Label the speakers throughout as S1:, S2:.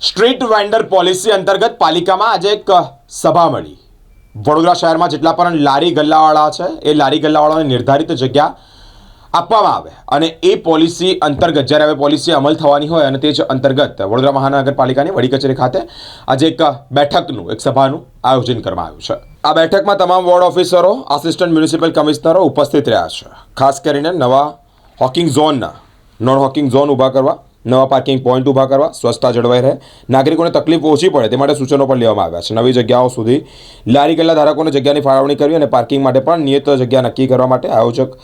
S1: Street vendor policy અંતર્ગત પાલિકામાં આજે એક સભા મળી. વડોદરા શહેરમાં જેટલા પણ લારી ગલ્લાવાળા છે, એ લારી ગલ્લાવાળાને નિર્ધારિત જગ્યા આપવામાં આવે. અને એ પોલિસી અંતર્ગત, જ્યારે હવે પોલિસી અમલ થવાની હોય અને તે જ અંતર્ગત વડોદરા મહાનગરપાલિકાની વડી કચેરી ખાતે આજે એક બેઠકનું, એક સભાનું આયોજન કરવામાં આવ્યું છે. આ બેઠકમાં તમામ વોર્ડ ઓફિસરો, આસિસ્ટન્ટ મ્યુનિસિપલ કમિશનરો ઉપસ્થિત રહ્યા છે. ખાસ કરીને નવા હોકિંગ ઝોનના, નોન હોકિંગ ઝોન ઊભા કરવા નવા પાર્કિંગ પોઈન્ટ ઊભા કરવા, સ્વચ્છતા જળવાઈ રહે. નાગરિકોને તકલીફ ઓછી પડે તે માટે સૂચનો પણ લેવામાં આવ્યા છે. નવી જગ્યાઓ સુધી લારી ગલ્લા ધારકોને જગ્યાની ફાળવણી કરવી અને પાર્કિંગ માટે પણ નિયત જગ્યા નક્કી કરવા માટે આયોજક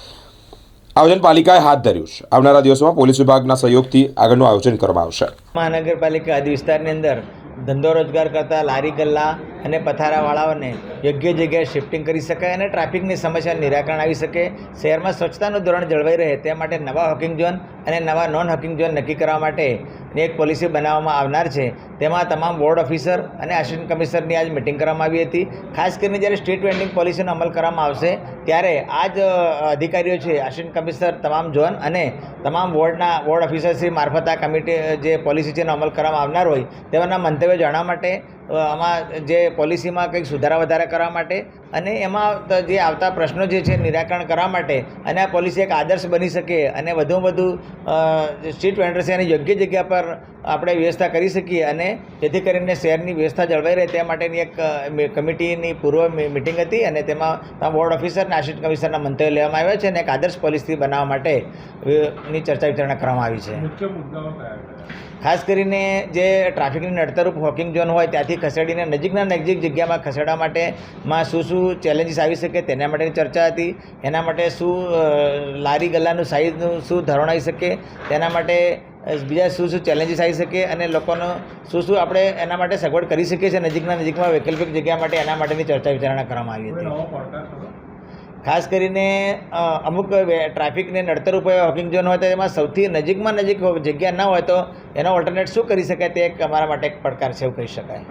S1: આયોજન પાલિકાએ હાથ ધર્યું છે. આવનારા દિવસોમાં પોલીસ વિભાગના સહયોગથી આગળનું આયોજન કરવામાં આવશે.
S2: મહાનગરપાલિકા આદિ વિસ્તારની અંદર ધંધો રોજગાર કરતા લારી ગલ્લા અને પથારાવાળાઓને યોગ્ય જગ્યાએ શિફ્ટિંગ કરી શકાય અને ટ્રાફિકની સમસ્યાનું નિરાકરણ આવી શકે. શહેરમાં સ્વચ્છતાનું ધોરણ જળવાઈ રહે તે માટે નવા હોકિંગ ઝોન અને નવા નોન હકિંગ ઝોન નક્કી કરવા માટે એક પોલિસી બનાવવામાં આવનાર છે. તેમાં તમામ બોર્ડ ઓફિસર અને આસિસ્ટન્ટ કમિશનરની આજ મિટિંગ કરવામાં આવી હતી. ખાસ કરીને જ્યારે સ્ટ્રીટ વેન્ડિંગ પોલિસીનો અમલ કરવામાં આવશે, ત્યારે આ જ અધિકારીઓ છે આસિસ્ટન્ટ કમિશનર, તમામ ઝોન અને તમામ વોર્ડના વોર્ડ ઓફિસરશ્રી મારફત આ કમિટી જે પોલિસી છે એનો અમલ કરવામાં આવનાર હોય, તેઓના મંતવ્ય જાણવા માટે આમાં જે પોલિસીમાં કંઈક સુધારા વધારા કરવા માટે અને એમાં જે આવતા પ્રશ્નો જે છે નિરાકરણ કરવા માટે અને આ પોલિસી એક આદર્શ બની શકે અને વધુમાં વધુ જે સ્ટ્રીટ વેન્ડર છે એની યોગ્ય જગ્યા પર આપણે વ્યવસ્થા કરી શકીએ અને જેથી કરીને શહેરની વ્યવસ્થા જળવાઈ રહે તે માટેની એક કમિટીની પૂર્વ મિટિંગ હતી અને તેમાં વોર્ડ ઓફિસર અને આસિસ્ટન્ટ કમિશનરના મંતવ્ય લેવામાં આવ્યા છે અને એક આદર્શ પોલિસી બનાવવા માટે ની ચર્ચા વિચારણા કરવામાં આવી છે.
S3: મુખ્ય મુદ્દાઓ કયા?
S2: ખાસ કરીને જે ટ્રાફિકની નડતરૂપ હોકિંગ ઝોન હોય, ત્યાંથી ખસેડીને નજીકના નજીક જગ્યામાં ખસેડવા માટે માં શું શું ચેલેન્જીસ આવી શકે તેના માટેની ચર્ચા હતી, એના માટે શું લારી ગલ્લાનું સાઇઝનું શું ધોરણ આવી શકે, તેના માટે બીજા શું શું ચેલેન્જીસ આવી શકે અને લોકોનો શું શું આપણે એના માટે સગવડ કરી શકીએ છીએ નજીકના નજીકમાં વૈકલ્પિક જગ્યા માટે એના માટેની ચર્ચા વિચારણા કરવામાં આવી હતી. ખાસ કરીને અમુક ટ્રાફિકને નડતર એવા હોકિંગ ઝોન હોય તો એમાં સૌથી નજીકમાં નજીક જગ્યા ના હોય તો એનો ઓલ્ટરનેટ શું કરી શકાય તે એક અમારા માટે એક પડકાર છે એવું કહી શકાય.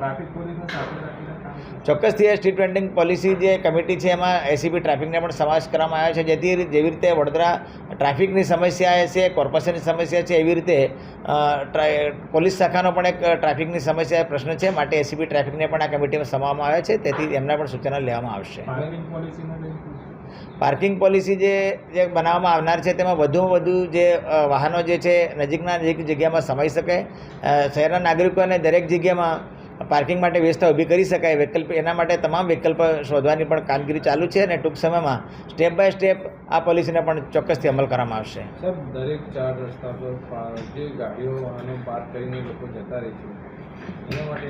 S2: ચોક્કસથી એ સ્ટ્રીટ વેન્ડિંગ પોલિસી જે કમિટી છે એમાં એસીબી ટ્રાફિકને પણ સમાવેશ કરવામાં આવ્યો છે. જેથી જેવી રીતે વડોદરા ટ્રાફિકની સમસ્યા છે કોર્પોરેશનની સમસ્યા છે એવી રીતે પોલીસ શાખાનો પણ એક ટ્રાફિકની સમસ્યા પ્રશ્ન છે. માટે એસીબી ટ્રાફિકને પણ આ કમિટીમાં સમાવવામાં આવ્યા છે. તેથી એમના પણ સૂચના લેવામાં આવશે.
S3: પાર્કિંગ
S2: પોલિસી જે જે બનાવવામાં આવનાર છે તેમાં વધુમાં વધુ જે વાહનો જે છે નજીકના નજીક જગ્યામાં સમાઈ શકે. શહેરના નાગરિકોને દરેક જગ્યામાં પાર્કિંગ માટે વ્યવસ્થા ઊભી કરી શકાય. વિકલ્પ એના માટે તમામ વિકલ્પ શોધવાની પણ કામગીરી ચાલુ છે અને ટૂંક સમયમાં સ્ટેપ બાય સ્ટેપ આ પોલિસીને પણ ચોક્કસથી અમલ કરવામાં આવશે.
S4: સર દરેક ચાર રસ્તા પર જે ગાડીઓ વાહનો પાર્ક કરીને લોકો જતા રહે છે. એના માટે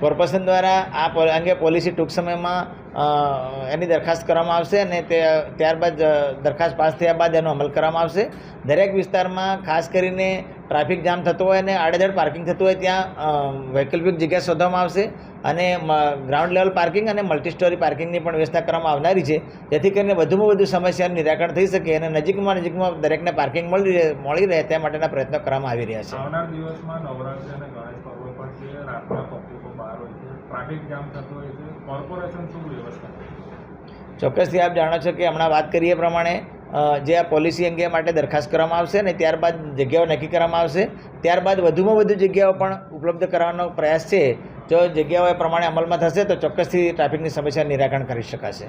S2: કોર્પોરેશન દ્વારા આ અંગે પોલિસી ટૂંક સમયમાં એની દરખાસ્ત કરવામાં આવશે અને તે, ત્યારબાદ દરખાસ્ત પાસ થયા બાદ એનો અમલ કરવામાં આવશે. દરેક વિસ્તારમાં ખાસ કરીને ટ્રાફિક જામ થતો હોય અને આડેધડ પાર્કિંગ થતું હોય ત્યાં વૈકલ્પિક જગ્યા શોધવામાં આવશે. અને ગ્રાઉન્ડ લેવલ પાર્કિંગ અને મલ્ટી સ્ટોરી પાર્કિંગની પણ વ્યવસ્થા કરવામાં આવનારી છે. જેથી કરીને વધુમાં વધુ સમસ્યાનું નિરાકરણ થઈ શકે અને નજીકમાં નજીકમાં દરેકને પાર્કિંગ મળી રહે મળી રહે તે માટેના પ્રયત્નો કરવામાં આવી રહ્યા છે.
S3: આવનાર દિવસમાં નવરાત્રી અને ગણેશ પર્વ પણ છે રાતના પબ્લિકો બહાર હોય છે ટ્રાફિક જામ થતો હોય છે. કોર્પોરેશન શું વ્યવસ્થા
S2: ચોક્કસથી આપ જાણો છો કે હમણાં વાત કરીએ પ્રમાણે જે આ પોલિસી અંગે માટે દરખાસ્ત કરવામાં આવશે અને ત્યારબાદ જગ્યાઓ નક્કી કરવામાં આવશે. ત્યારબાદ વધુમાં વધુ જગ્યાઓ પણ ઉપલબ્ધ કરવાનો પ્રયાસ છે. જો જગ્યાઓ એ પ્રમાણે અમલમાં થશે તો ચોક્કસથી ટ્રાફિકની સમસ્યા નિરાકરણ કરી શકાશે.